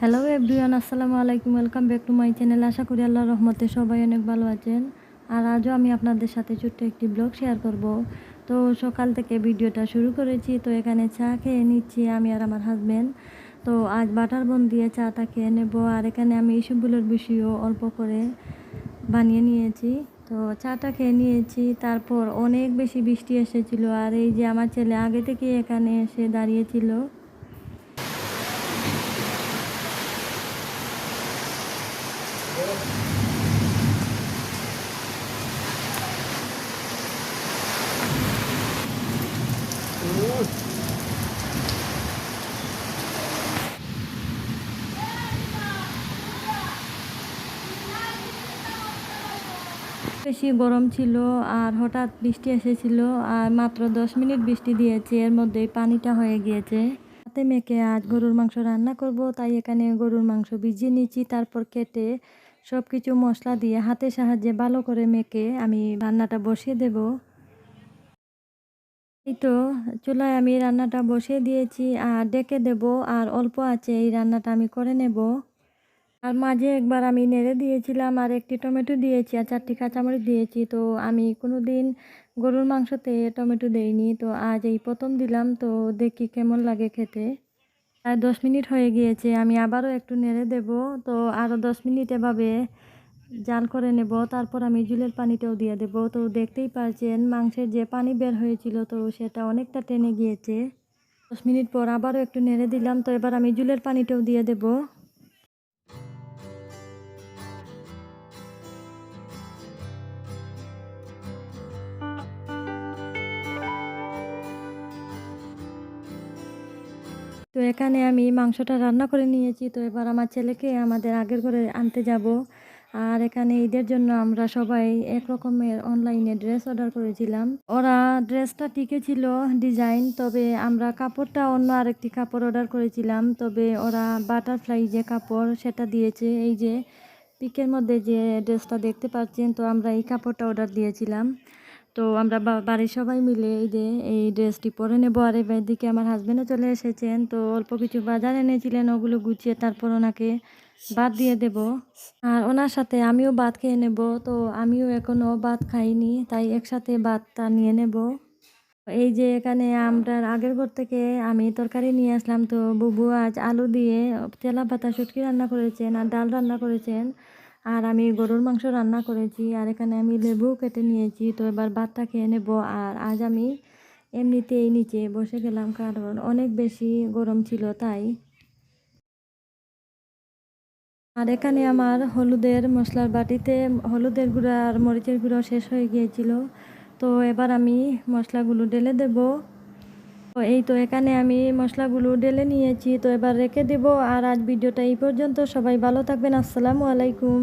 Hello everyone আসসালামু আলাইকুম welcome back to my channel আশা করি আল্লাহ রহমতে সবাই অনেক ভালো আছেন। আর আজও আমি আপনাদের সাথে ছোট্ট একটি ব্লগ শেয়ার করব। তো সকাল থেকে ভিডিওটা শুরু করেছি, তো এখানে চা খেয়ে নিচ্ছি আমি আর আমার হাজব্যান্ড তো আজ বাটার বন দিয়ে চাটা খেয়ে নেব, আর এখানে আমি এইসবগুলোর বিষয়ও অল্প করে বানিয়ে নিয়েছি। তো চাটা খেয়ে নিয়েছি, তারপর অনেক বেশি বৃষ্টি এসেছিল, আর এই যে আমার ছেলে আগে থেকে এখানে এসে দাঁড়িয়েছিল বেশি গরম ছিল আর হঠাৎ বৃষ্টি এসেছিল আর মাত্র দশ মিনিট বৃষ্টি দিয়েছে, এর মধ্যেই পানিটা হয়ে গিয়েছে। হাতে মেখে আজ গরুর মাংস রান্না করব, তাই এখানে গরুর মাংস ভিজিয়ে নিচ্ছি তারপর কেটে সব কিছু মশলা দিয়ে হাতের সাহায্যে ভালো করে মেখে আমি রান্নাটা বসিয়ে দেব। এই তো, চুলায় আমি রান্নাটা বসিয়ে দিয়েছি, আর ডেকে দেব, আর অল্প আছে এই রান্নাটা আমি করে নেব। আর মাঝে একবার আমি নেড়ে দিয়েছিলাম আর একটি টমেটো দিয়েছি আর চারটি কাঁচামরিচ দিয়েছি। তো আমি কোনো দিন গরুর মাংসতে টমেটো দেইনি। তো আজ এই প্রথম দিলাম। তো দেখি কেমন লাগে খেতে। আর দশ মিনিট হয়ে গিয়েছে। আমি আবারও একটু নেড়ে দেব। তো আরও দশ মিনিট এভাবে জাল করে নেব। তারপর আমি জুলের পানিটাও দিয়ে দেব। তো দেখতেই পারছেন মাংসের যে পানি বের হয়েছিল। তো সেটা অনেকটা টেনে গিয়েছে। দশ মিনিট পর আবারও একটু নেড়ে দিলাম। তো এবার আমি জুলের পানিটাও দিয়ে দেবো। তো এখানে আমি মাংসটা রান্না করে নিয়েছি। তো এবার আমার ছেলেকে আমাদের আগের ঘরে আনতে যাব। আর এখানে ঈদের জন্য আমরা সবাই এক রকমের অনলাইনে ড্রেস অর্ডার করেছিলাম। ওরা ড্রেসটা টিকে ছিল ডিজাইন তবে আমরা কাপড়টা অন্য আরেকটি কাপড় অর্ডার করেছিলাম। তবে ওরা বাটারফ্লাই যে কাপড় সেটা দিয়েছে, এই যে পিকের মধ্যে যে ড্রেসটা দেখতে পাচ্ছেন, তো আমরা এই কাপড়টা অর্ডার দিয়েছিলাম। তো আমরা বাড়ির সবাই মিলে এই যে, এই ড্রেসটি পরে নেব। আর এবার দিকে আমার হাজব্যান্ডও চলে এসেছেন। তো অল্প কিছু বাজার এনেছিলেন, ওগুলো গুছিয়ে তারপর ওনাকে ভাত দিয়ে দেব। আর ওনার সাথে আমিও ভাত খেয়ে নেব। তো আমিও এখনও ভাত খাইনি, তাই একসাথে ভাতটা নিয়ে নেব। এই যে এখানে আমরা আগের ঘর থেকে আমি তরকারি নিয়ে আসলাম। তো বুবু আজ আলু দিয়ে তেলা পাতা শুটকি রান্না করেছেন আর ডাল রান্না করেছেন। আর আমি গরুর মাংস রান্না করেছি, আর এখানে আমি লেবু কেটে নিয়েছি। তো এবার ভাতটা খেয়ে নেব, আর আজ আমি এমনিতেই নিচে বসে গেলাম, কারণ অনেক বেশি গরম ছিল তাই। আর এখানে আমার হলুদের মশলার বাটিতে হলুদের গুঁড়া আর মরিচের গুঁড়ো শেষ হয়ে গিয়েছিল। তো এবার আমি মশলাগুলো ঢেলে দেব। এই তো এখানে আমি মশলাগুলো ডেলে নিয়েছি, তো এবার রেখে দেব। আর আজ ভিডিওটা এই পর্যন্ত। সবাই ভালো থাকবেন। আসসালামু আলাইকুম।